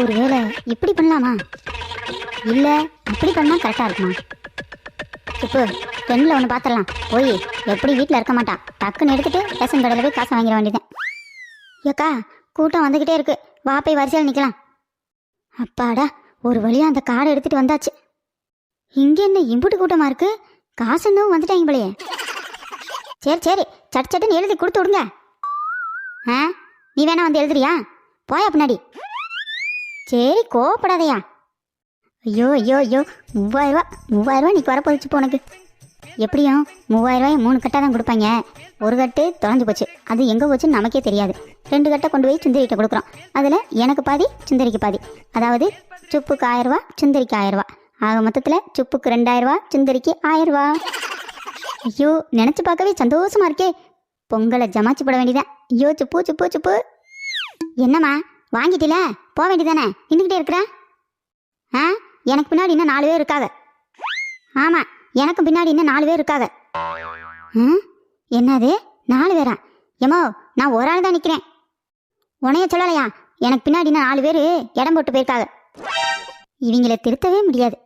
ஒருவேளை இப்படி பண்ணலாமா? இல்லை அப்படி பண்ணால் கரெக்டாக இருக்குமா? இப்போ பெண்ணில் ஒன்று பார்த்துடலாம் போய் எப்படி வீட்டில் இருக்க மாட்டான். டக்குன்னு எடுத்துட்டு ரேஷன் கடையில் போய் காசை வாங்கிட வேண்டியதேன் ஏக்கா கூட்டம் வந்துக்கிட்டே இருக்கு. வா போய் வரிசையில் நிற்கலாம் அப்பாடா ஒரு வழியாக அந்த கார்டை எடுத்துட்டு வந்தாச்சு. இங்கே என்ன இம்புட்டு கூட்டமாக இருக்கு? காசு இன்னும் வந்துட்டாங்க போலயே. சரி சரி சட்டு சட்டுன்னு எழுதி கொடுத்து விடுங்க. ஆ? நீ வேணா வந்து எழுதுறியா? போயா பின்னாடி. சரி கோவப்படாதையா. ஐயோ ஐயோ ஐயோ மூவாயிரரூவா மூவாயிரரூவா மூவாயிரம் ரூபா நீக்கு வரப்போச்சு இப்போ உனக்கு. எப்படியும் மூவாயிரம் மூணு கட்டாக தான் கொடுப்பாங்க. ஒரு கட்டு தொலைஞ்சு போச்சு. அது எங்கே போச்சுன்னு நமக்கே தெரியாது. ரெண்டு கட்டை கொண்டு போய் சுந்தரிக்கிட்ட கொடுக்குறோம். அதில் எனக்கு பாதி சுந்தரிக்கு பாதி. அதாவது சுப்புக்கு ஆயிரரூவா சுந்தரிக்கு ஆயிரரூவா ஆக மொத்தத்தில் சுப்புக்கு ரெண்டாயிரரூவா சுந்தரிக்கு ஆயிரரூவா ஐயோ நினச்சி பார்க்கவே சந்தோஷமாக இருக்கே. பொங்கலை ஜமாச்சு போட வேண்டியதான் ஐயோ சுப்பு சுப்பு சுப்பு. என்னம்மா வாங்கிட்டில? போக வேண்டியதானே நின்றுக்கிட்டே இருக்கிற? ஆ? எனக்கு பின்னாடி இன்னும் நாலு பேர் இருக்காங்க. ஆமாம் எனக்கும் பின்னாடி இன்னும் நாலு பேர் இருக்காங்க. ம் என்னது? நாலு பேரா? எம்மோ நான் ஒரு ஆள் தான் நிற்கிறேன் உனைய சொல்லலையா? எனக்கு பின்னாடி இன்னும் நாலு பேர் இடம் போட்டு போயிருக்காங்க. இவங்களை திருத்தவே முடியாது.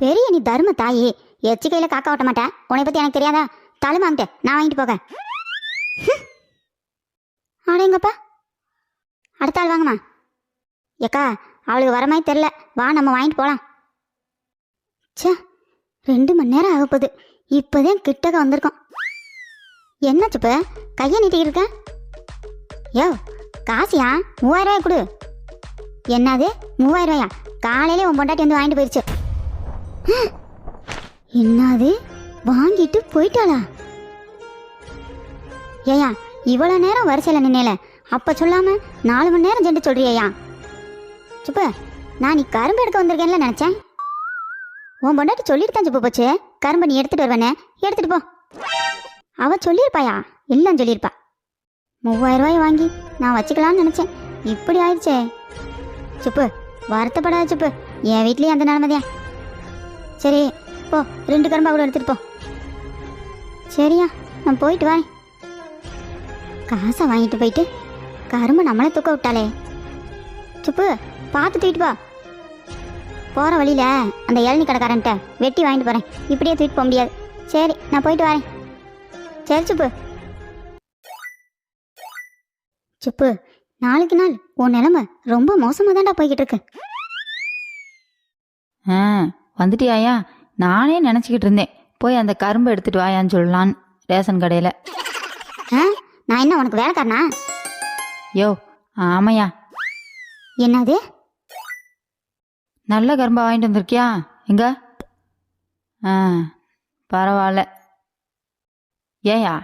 பெரிய நீ தர்ம தாயி எச்சு கையில் காக்கா ஓட்ட மாட்டேன் உன்னை பற்றி எனக்கு தெரியாதா? தழுமாங்கிட்ட நான் வாங்கிட்டு போக. ஹம். அடேங்கப்பா அடுத்த ஆள் வாங்கம்மா. ஏக்கா அவளுக்கு வர மாதிரி தெரில. வா நம்ம வாங்கிட்டு போகலாம் சே ரெண்டு மணி நேரம் ஆக போகுது. இப்போதான் கிட்டக்க வந்திருக்கோம் என்ன இப்போ? கையை நீட்டிக்கிட்டு இருக்க? யோ காசியா மூவாயிரம் ரூபாய் கொடு. என்னது? மூவாயிரம் ரூபாயா? காலையிலே உன் பொண்டாட்டி வந்து வாங்கிட்டு போயிடுச்சு என்னது? வாங்கிட்டு போயிட்டாளா? ஏயா இவ்வளோ நேரம் வரிசையில் நின்னேல. அப்போ சொல்லாமல் நாலு மணி நேரம் சென்று சொல்கிறியா சுப்பு நான் நீ கரும்பு எடுக்க வந்திருக்கேன்ல நினச்சேன். உன் பொண்டாட்டி சொல்லிட்டு தான் சுப்பு போச்சு. கரும்பு நீ எடுத்துட்டு வருவேனே எடுத்துட்டு போ. அவ சொல்லியிருப்பாயா? எல்லாம் சொல்லியிருப்பா. மூவாயிரம் ரூபாய் வாங்கி நான் வச்சுக்கலாம்னு நினச்சேன். இப்படி ஆயிடுச்சே. சுப்பு வருத்தப்படாத சுப்பு. என் வீட்லேயும் அந்த நிலமதியா சரி போ. ரெண்டு கரும்பா கூட எடுத்துட்டு போ. சரியா நான் போயிட்டு வரேன். காசை வாங்கிட்டு போயிட்டு கரும்பு நம்மளே தூக்க விட்டாளே சுப்பு பார்த்து தூக்கிட்டு போ போகிற வழியில அந்த இளநீ கடைக்காரன்ட்ட வெட்டி வாங்கிட்டு போகிறேன் இப்படியே தூக்கிட்டு போக முடியாது. சரி நான் போயிட்டு வரேன். சரி சுப்பு. சுப்பு நாளுக்கு நாள் உன் நிலைமை ரொம்ப மோசமாக தான்டா போய்கிட்டு இருக்கு. ஆ வந்துட்டியாயா நானே நினச்சிக்கிட்டு இருந்தேன். போய் அந்த கரும்பு எடுத்துட்டு வாயான்னு சொல்லலான்னு ரேஷன் கடையில். ஆ நான் என்ன உனக்கு வேலைக்காரனா? யோ ஆமையா. என்னது? நல்ல கரும்பா வாங்கிட்டு வந்திருக்கியா? எங்க? ஆ பரவாயில்ல ஏயா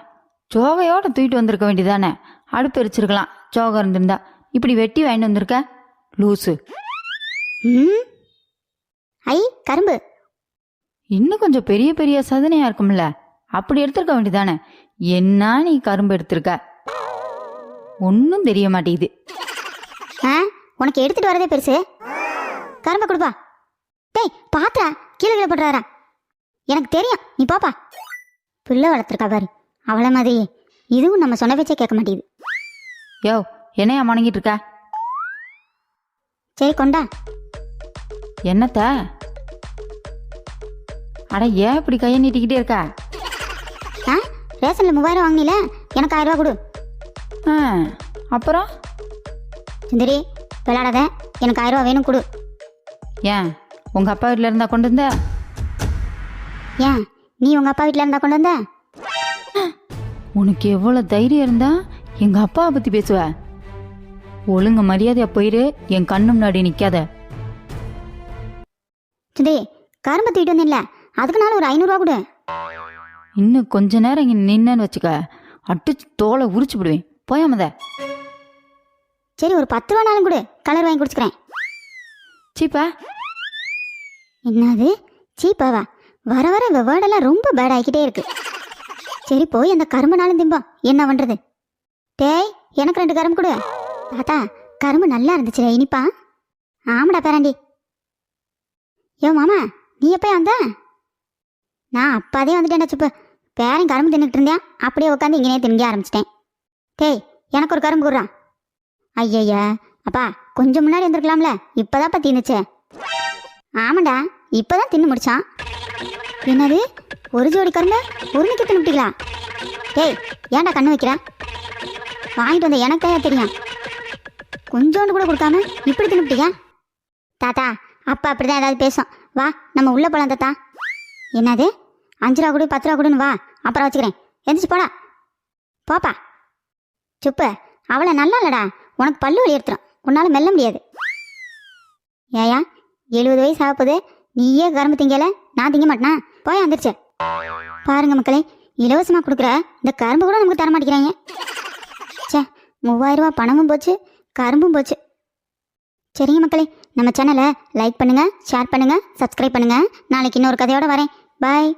சோகையோட தூக்கிட்டு வந்திருக்க வேண்டியதானே அடுப்பு எரிச்சிருக்கலாம் சோகம் இருந்திருந்தா. இப்படி வெட்டி வாங்கிட்டு வந்திருக்க? லூசு. ஐ கரும்பு. இன்னும் கொஞ்சம் பெரிய பெரிய சதனையா இருக்கும்ல. அப்படி எடுத்திருக்க வேண்டியதானே என்ன நீ கரும்பு எடுத்திருக்க? ஒன்றும் தெரிய மாட்டேங்குது. உனக்கு எடுத்துட்டு வரதே பெருசு. கரும்பை கொடுப்பா. டேய் பாத்துறா. கீழே கீழே போட்டுறாரா எனக்கு தெரியும். நீ பாப்பா. பிள்ளை வளர்த்துருக்கா பாரு. அவளை மாதிரி இதுவும் நம்ம சொன்ன பேச்சே கேட்க மாட்டேங்குது. யோ என்னையா முணங்கிட்டு இருக்க? சரி கொண்டா. என்னத்த? அட ஏன் இப்படி கையை நீட்டிக்கிட்டே இருக்க? ஆ ரேஷன்ல மூவாயிரம் வாங்கினில? எனக்கு ஆயிரம் ரூபா கொடு. ஆ, அப்புறம்? சுந்தரி விளையாடாத. எனக்கு ஆயிரம் ரூபா வேணும் கொடு. ஏன்? உங்க அப்பா வீட்டில் இருந்தா கொண்டு வந்த? ஏன்? நீ உங்க அப்பா வீட்டில் இருந்தா கொண்டு வந்த? உனக்கு எவ்வளோ தைரியம் இருந்தா எங்க அப்பாவை பத்தி பேசுவ? ஒழுங்கு மரியாதையா போயிரு என் கண்ணு முன்னாடி நிக்காத. சுந்தரி கரும்பு தூக்கிட்டு வந்தேன்ல அதுக்குனால ஒரு ஐநூறுரூவா கொடு. இன்னும் கொஞ்ச நேரம் இங்க நின்னேன்னு வச்சுக்க அடிச்சு தோலை உரிச்சு விடுவேன் போயாமத சரி ஒரு பத்து ரூபானாலும் கொடு கலர் வாங்கி குடிச்சுக்கிறேன். சீப்பா? என்னது? சீப்பாவா? வர வர இந்த வேர்டெல்லாம் ரொம்ப பேட் ஆகிக்கிட்டே இருக்கு. சரி போய் அந்த கரும்புனாலும் திம்பம் என்ன பண்றது? டேய் எனக்கு ரெண்டு கரும்பு கொடு. தாத்தா கரும்பு நல்லா இருந்துச்சுடா இனிப்பா. ஆமாடா பேராண்டி. யோ மாமா நீ எப்போ வந்த? நான் அப்பாதே வந்துட்டேன் சுப்பு. பேரன் கரும்பு தின்னுட்டு இருந்தேன் அப்படியே உட்காந்து இங்கேயே திங்க ஆரம்பிச்சிட்டேன். டேய் எனக்கு ஒரு கரும்பு கொடுறான் ஐயய்யா அப்பா கொஞ்சம் முன்னாடி வந்திருக்கலாம்ல. இப்போதான்ப்பா தின்னுச்சே. ஆமாண்டா இப்போதான் தின்னு முடிச்சான். என்னது? ஒரு ஜோடி கரும்பு ஒரு நிக்க தின்னுட்டீங்களா டேய் ஏன்டா கண்ணு வைக்கிற? வாங்கிட்டு வந்த எனக்கு தான் தெரியும்? கொஞ்சோண்டு கூட கொடுக்காம இப்படி தின்னுட்டியா தாத்தா அப்பா அப்படிதான் ஏதாவது பேசும். வா நம்ம உள்ள போலாம் தாத்தா. என்னது? அஞ்சு ரூபா கொடு பத்து ரூபா கொடுன்னு வா. அப்புறம் வச்சுக்கிறேன். எந்திரிச்சு போடா. போப்பா. சுப்பு அவளை நல்லா இல்லடா. உனக்கு பல்லு வலி எடுத்துரும். உன்னால் மெல்ல முடியாது. ஏயா எழுபது வயசு ஆகப்போது நீயே கரும்பு திங்கல? நான் திங்க மாட்டேனா? போய் வந்துருச்சு. பாருங்க மக்களே இலவசமாக கொடுக்குற இந்த கரும்பு கூட நமக்கு தர மாட்டேங்கிறாங்க. ச்சே மூவாயிரம் ரூபா பணமும் போச்சு கரும்பும் போச்சு. சரிங்க மக்களே நம்ம சேனலை லைக் பண்ணுங்க ஷேர் பண்ணுங்க சப்ஸ்கிரைப் பண்ணுங்க. நாளைக்கு இன்னொரு கதையோட வரேன். பாய்